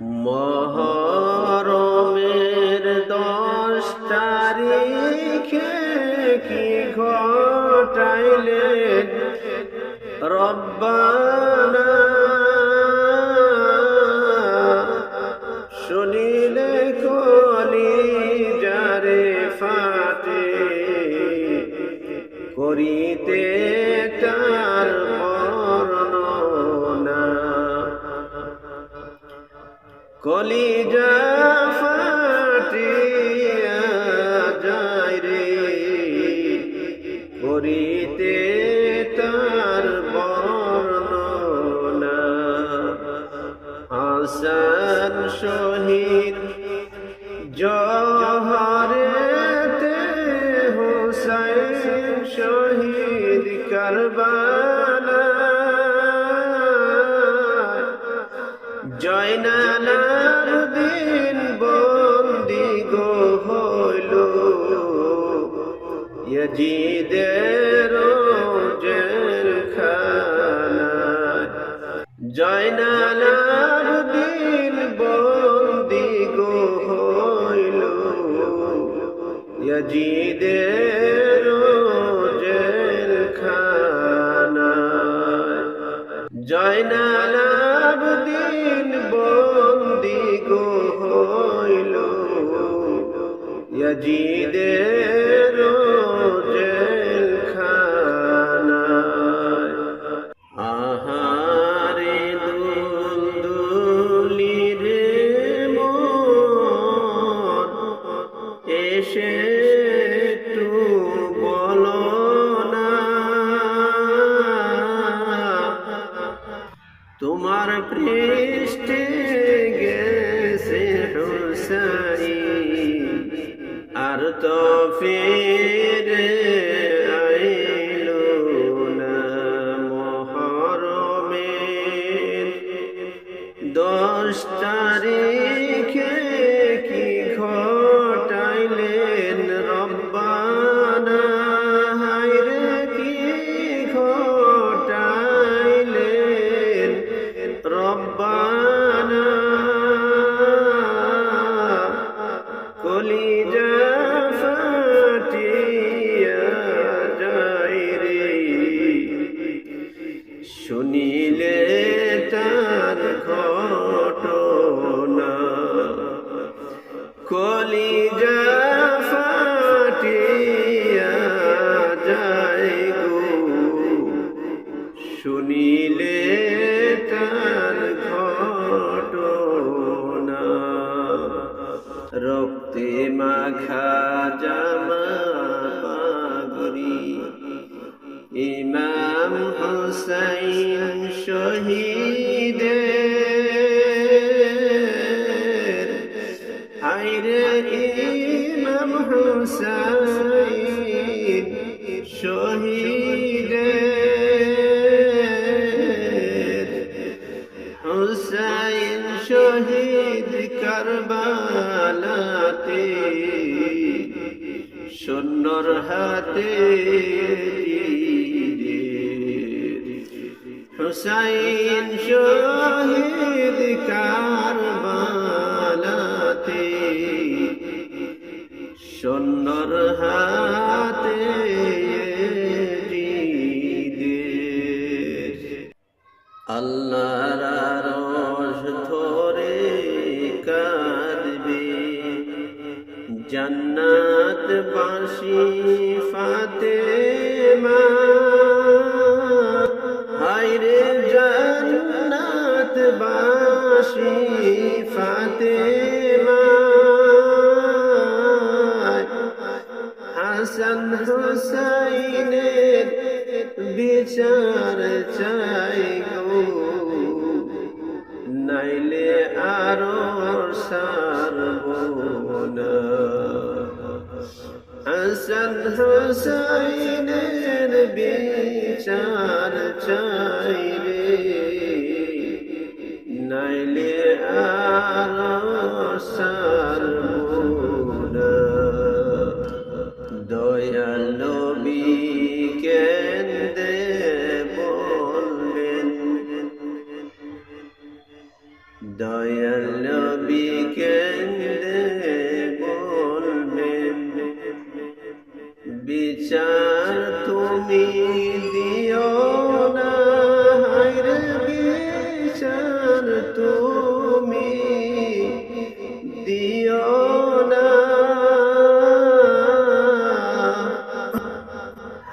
মহরমের দশ তারিখে কি ঘটাইলেন? রব্বানা কলিজা ফাটিয়া যায় রে। তার শহীদ কারবালা জয়নালার ইয়াজিদের জেলখানা জয়নালার দিন বন্দি গো হইল। ইয়াজিদের জেলখানা জয়নালাব দিন বন্দি গো হইল। ইয়াজিদের পৃষ্ঠে গেছে হুসাই আর তো ফিরে আইল না মহরমের দশ ইমাম হুসাইন শহীদে হুসাইন শহীদ কারবালাতে সুন্দর হাতে হুসাইন শহীদ কারবালাতে সুন্দর হাতে আল্লাহর রস ধরে কাঁদবে। জান্নাত বাসি বিচার চাই গো। নাইলে আরও সারবনা হাসান হুসাইনের বিচার চাই রে। নাইলে আর সারবনা দয়াল নবী বিচার তুমি দিও না। বিচার তুমি দিও না।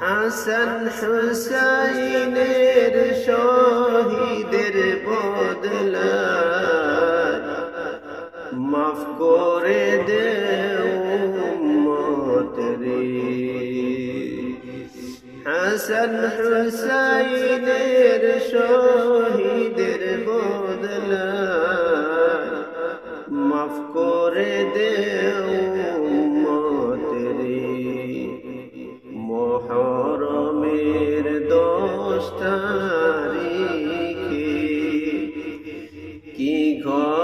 হাসান হুসাইনের শহীদের বদলা মাফ করে দেও মতরে হাসান হুসাইনের শহীদের বদলা মাফ করে দেও মতরে মহরমের দশ তারিখে। কি ঘটাইলেন